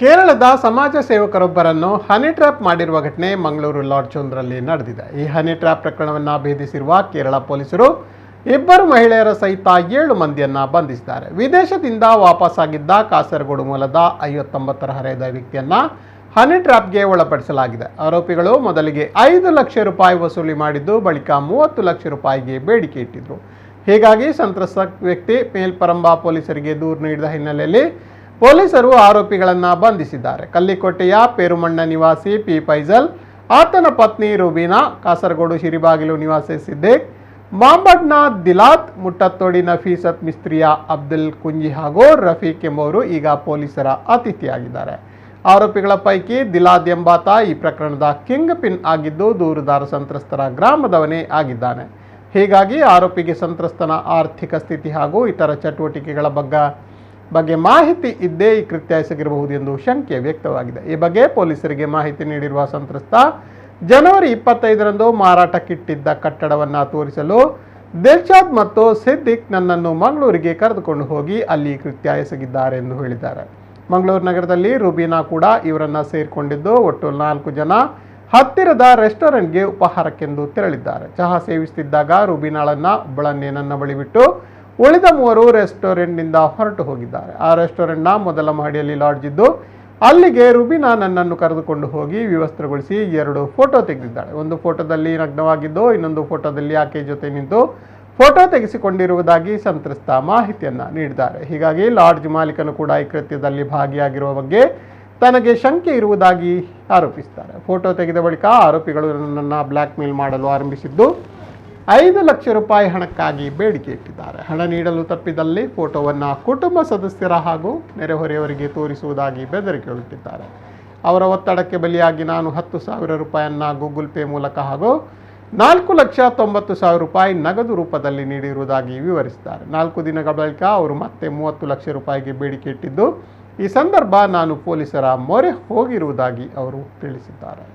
ಕೇರಳದ ಸಮಾಜ ಸೇವಕರೊಬ್ಬರನ್ನು honey trap ಮಾಡಿರುವ ಘಟನೆ ಮಂಗಳೂರು ಲಾಡ್ಜ್ ಒಂದರಲ್ಲಿ ನಡೆದಿದೆ. ಈ ಹನಿ ಟ್ರ್ಯಾಪ್ ಪ್ರಕರಣವನ್ನು ಭೇದಿಸಿರುವ ಕೇರಳ ಪೊಲೀಸರು ಇಬ್ಬರು ಮಹಿಳೆಯರ ಸಹಿತ ಏಳು ಮಂದಿಯನ್ನು ಬಂಧಿಸಿದ್ದಾರೆ. ವಿದೇಶದಿಂದ ವಾಪಸ್ಸಾಗಿದ್ದ ಕಾಸರಗೋಡು ಮೂಲದ ಐವತ್ತೊಂಬತ್ತರ ಹರೆಯದ ವ್ಯಕ್ತಿಯನ್ನು ಹನಿ ಟ್ರ್ಯಾಪ್ಗೆ ಒಳಪಡಿಸಲಾಗಿದೆ. ಆರೋಪಿಗಳು ಮೊದಲಿಗೆ ಐದು ಲಕ್ಷ ರೂಪಾಯಿ ವಸೂಲಿ ಮಾಡಿದ್ದು ಬಳಿಕ ಮೂವತ್ತು ಲಕ್ಷ ರೂಪಾಯಿಗೆ ಬೇಡಿಕೆ ಇಟ್ಟಿದ್ರು. ಹೀಗಾಗಿ ಸಂತ್ರಸ್ತ ವ್ಯಕ್ತಿ ಮೇಲ್ಪರಂಬ ಪೊಲೀಸರಿಗೆ ದೂರು ನೀಡಿದ ಹಿನ್ನೆಲೆಯಲ್ಲಿ ಪೊಲೀಸರು ಆರೋಪಿಗಳನ್ನು ಬಂಧಿಸಿದ್ದಾರೆ. ಕಲ್ಲಿಕೋಟೆಯ ಪೇರುಮಣ್ಣ ನಿವಾಸಿ ಪಿ. ಪೈಜಲ್ ಆತನ ಪತ್ನಿ ರುಬೀನಾ, ಕಾಸರಗೋಡು ಶಿರಿಬಾಗಿಲು ನಿವಾಸಿ ಸಿದ್ದೇಕ್ ಮಾಂಬಡ್ನ ದಿಲಾತ್ ಮುಟ್ಟತ್ತೋಡಿ ನಫೀಸತ್ ಮಿಸ್ತ್ರಿಯ ಅಬ್ದುಲ್ ಕುಂಜಿ ಹಾಗೂ ರಫೀಕ್ ಎಂಬುವರು ಈಗ ಪೊಲೀಸರ ಅತಿಥಿಯಾಗಿದ್ದಾರೆ. ಆರೋಪಿಗಳ ಪೈಕಿ ದಿಲಾದ್ ಎಂಬಾತ ಈ ಪ್ರಕರಣದ ಕಿಂಗ್ ಪಿನ್ ಆಗಿದ್ದು ದೂರುದಾರ ಸಂತ್ರಸ್ತರ ಗ್ರಾಮದವನೇ ಆಗಿದ್ದಾನೆ. ಹೀಗಾಗಿ ಆರೋಪಿಗೆ ಸಂತ್ರಸ್ತನ ಆರ್ಥಿಕ ಸ್ಥಿತಿ ಹಾಗೂ ಇತರ ಚಟುವಟಿಕೆಗಳ ಬಗ್ಗೆ ಬಗ್ಗೆ ಮಾಹಿತಿ ಇದ್ದೇ ಈ ಕೃತ್ಯ ಎಸಗಿರಬಹುದು ಎಂದು ಶಂಕೆ ವ್ಯಕ್ತವಾಗಿದೆ. ಈ ಬಗ್ಗೆ ಪೊಲೀಸರಿಗೆ ಮಾಹಿತಿ ನೀಡಿರುವ ಸಂತ್ರಸ್ತ, ಜನವರಿ ಇಪ್ಪತ್ತೈದರಂದು ಮಾರಾಟಕ್ಕಿಟ್ಟಿದ್ದ ಕಟ್ಟಡವನ್ನು ತೋರಿಸಲು ದಿಲ್ಶಾದ್ ಮತ್ತು ಸಿದ್ದಿಕ್ ನನ್ನನ್ನು ಮಂಗಳೂರಿಗೆ ಕರೆದುಕೊಂಡು ಹೋಗಿ ಅಲ್ಲಿ ಕೃತ್ಯ ಎಸಗಿದ್ದಾರೆ ಎಂದು ಹೇಳಿದ್ದಾರೆ. ಮಂಗಳೂರು ನಗರದಲ್ಲಿ ರುಬೀನಾ ಕೂಡ ಇವರನ್ನು ಸೇರಿಕೊಂಡಿದ್ದು, ಒಟ್ಟು ನಾಲ್ಕು ಜನ ಹತ್ತಿರದ ರೆಸ್ಟೋರೆಂಟ್ಗೆ ಉಪಹಾರಕ್ಕೆಂದು ತೆರಳಿದ್ದಾರೆ. ಚಹಾ ಸೇವಿಸುತ್ತಿದ್ದಾಗ ರುಬೀನಾಳನ್ನ ಒಬ್ಬಳನ್ನೇ ನನ್ನ ಬಳಿ ಬಿಟ್ಟು ಉಳಿದ ಮೂವರು ರೆಸ್ಟೋರೆಂಟ್ನಿಂದ ಹೊರಟು ಹೋಗಿದ್ದಾರೆ. ಆ ರೆಸ್ಟೋರೆಂಟ್ನ ಮೊದಲ ಮಹಡಿಯಲ್ಲಿ ಲಾಡ್ಜ್ ಇದ್ದು, ಅಲ್ಲಿಗೆ ರುಬಿನಾ ನನ್ನನ್ನು ಕರೆದುಕೊಂಡು ಹೋಗಿ ವ್ಯವಸ್ಥೆಗೊಳಿಸಿ ಎರಡು ಫೋಟೋ ತೆಗೆದಿದ್ದಾಳೆ. ಒಂದು ಫೋಟೋದಲ್ಲಿ ನಗ್ನವಾಗಿದ್ದು, ಇನ್ನೊಂದು ಫೋಟೋದಲ್ಲಿ ಆಕೆ ಜೊತೆ ನಿಂತು ಫೋಟೋ ತೆಗೆಸಿಕೊಂಡಿರುವುದಾಗಿ ಸಂತ್ರಸ್ತ ಮಾಹಿತಿಯನ್ನು ನೀಡಿದ್ದಾರೆ. ಹೀಗಾಗಿ ಲಾಡ್ಜ್ ಮಾಲೀಕನು ಕೂಡ ಈ ಕೃತ್ಯದಲ್ಲಿ ಭಾಗಿಯಾಗಿರುವ ಬಗ್ಗೆ ತನಗೆ ಶಂಕೆ ಇರುವುದಾಗಿ ಆರೋಪಿಸಿದ್ದಾರೆ ಫೋಟೋ ತೆಗೆದ ಬಳಿಕ ಆರೋಪಿಗಳು ನನ್ನನ್ನು ಬ್ಲ್ಯಾಕ್ ಮೇಲ್ ಮಾಡಲು ಆರಂಭಿಸಿದ್ದು ಐದು ಲಕ್ಷ ರೂಪಾಯಿ ಹಣಕ್ಕಾಗಿ ಬೇಡಿಕೆ ಇಟ್ಟಿದ್ದಾರೆ. ಹಣ ನೀಡಲು ತಪ್ಪಿದಲ್ಲಿ ಫೋಟೋವನ್ನು ಕುಟುಂಬ ಸದಸ್ಯರ ಹಾಗೂ ನೆರೆಹೊರೆಯವರಿಗೆ ತೋರಿಸುವುದಾಗಿ ಬೆದರಿಕೆ ಒಡ್ಡಿದ್ದಾರೆ ಅವರ ಒತ್ತಡಕ್ಕೆ ಬಲಿಯಾಗಿ ನಾನು ಹತ್ತು ಸಾವಿರ ರೂಪಾಯಿಯನ್ನು ಗೂಗಲ್ ಪೇ ಮೂಲಕ ಹಾಗೂ ನಾಲ್ಕು ಲಕ್ಷ ತೊಂಬತ್ತು ಸಾವಿರ ರೂಪಾಯಿ ನಗದು ರೂಪದಲ್ಲಿ ನೀಡಿರುವುದಾಗಿ ವಿವರಿಸಿದ್ದಾರೆ. ನಾಲ್ಕು ದಿನಗಳ ಬಳಿಕ ಅವರು ಮತ್ತೆ ಮೂವತ್ತು ಲಕ್ಷ ರೂಪಾಯಿಗೆ ಬೇಡಿಕೆ ಇಟ್ಟಿದ್ದು, ಈ ಸಂದರ್ಭ ನಾನು ಪೊಲೀಸರ ಮೊರೆ ಹೋಗಿರುವುದಾಗಿ ಅವರು ತಿಳಿಸಿದ್ದಾರೆ.